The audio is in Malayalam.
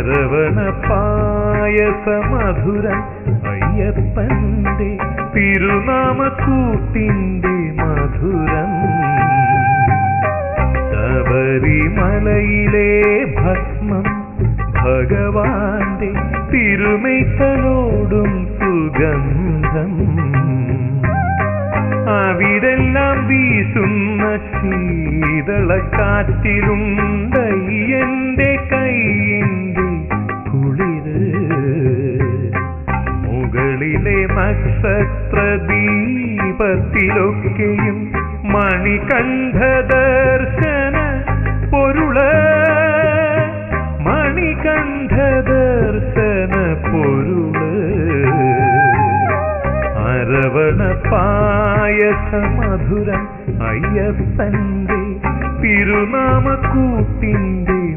അരവണ പായസ മധുരം അയ്യപ്പന്റെ തിരുനാമക്കൂട്ടിന്റെ മധുരം. ശബരിമലയിലെ ഭസ്മം ഭഗവാന്റെ തിരുമൈത്തലോടും സുഗന്ധം. അവിടെല്ലാം വീശുന്ന ശീതളക്കാറ്റിലുണ്ടയ്യന്റെ മുകളിലെ നക്ഷത്ര ദീപത്തിലൊക്കെയും മണികണ്ഠ ദർശന പൊരുള. അരവണ പായസമധുരം അയ്യപ്പന്റെ തിരുനാമക്കൂട്ടിൻ